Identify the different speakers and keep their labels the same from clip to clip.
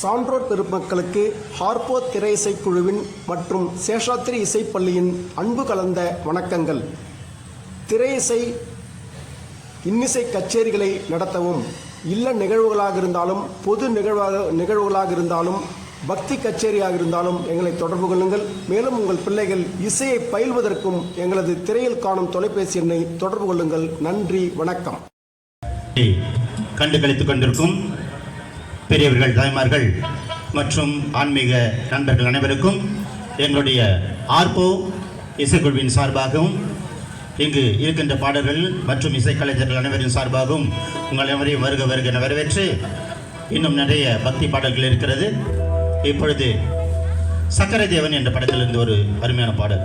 Speaker 1: சான்றோர் பெருமக்களுக்கு ஹார்போ திரை இசைக்குழுவின் மற்றும் சேஷாத்திரி இசைப்பள்ளியின் அன்பு கலந்த வணக்கங்கள். திரை இசை இன்னிசை கச்சேரிகளை நடத்தவும் இல்ல நிகழ்வுகளாக இருந்தாலும் பொது நிகழ்வாக நிகழ்வுகளாக இருந்தாலும் பக்தி கச்சேரியாக இருந்தாலும் எங்களை தொடர்பு கொள்ளுங்கள். மேலும் உங்கள் பிள்ளைகள் இசையை பயில்வதற்கும் எங்களது திரையில் காணும் தொலைபேசி எண்ணை தொடர்பு கொள்ளுங்கள். நன்றி வணக்கம்.
Speaker 2: கண்டு கழித்துக் கொண்டிருக்கும் பெரியவர்கள் தாய்மார்கள் மற்றும் ஆன்மீக நண்பர்கள் அனைவருக்கும் எங்களுடைய ஆர்போ இசைக்குழுவின் சார்பாகவும் இங்கு இருக்கின்ற பாடல்கள் மற்றும் இசைக்கலைஞர்கள் அனைவரின் சார்பாகவும் உங்கள் அனைவரையும் வருக வருக என வரவேற்று இன்னும் நிறைய பக்தி பாடல்கள் இருக்கிறது. இப்பொழுது சக்கரை தேவன் என்ற படத்திலிருந்து ஒரு அருமையான பாடல்.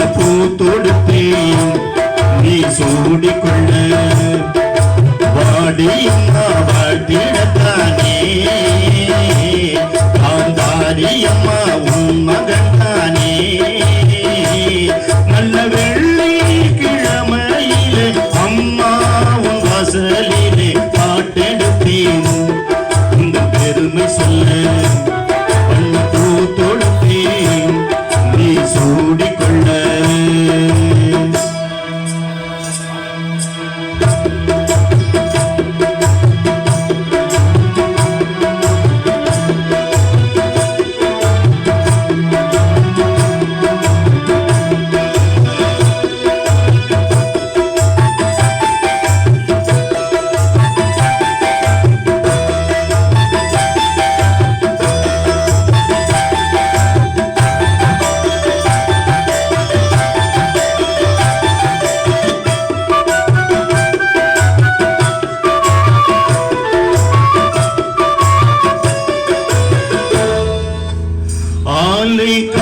Speaker 2: பண்ண பூ தொடுத்தேன் நீ சூடிக்கொள்ள வாடி Lee.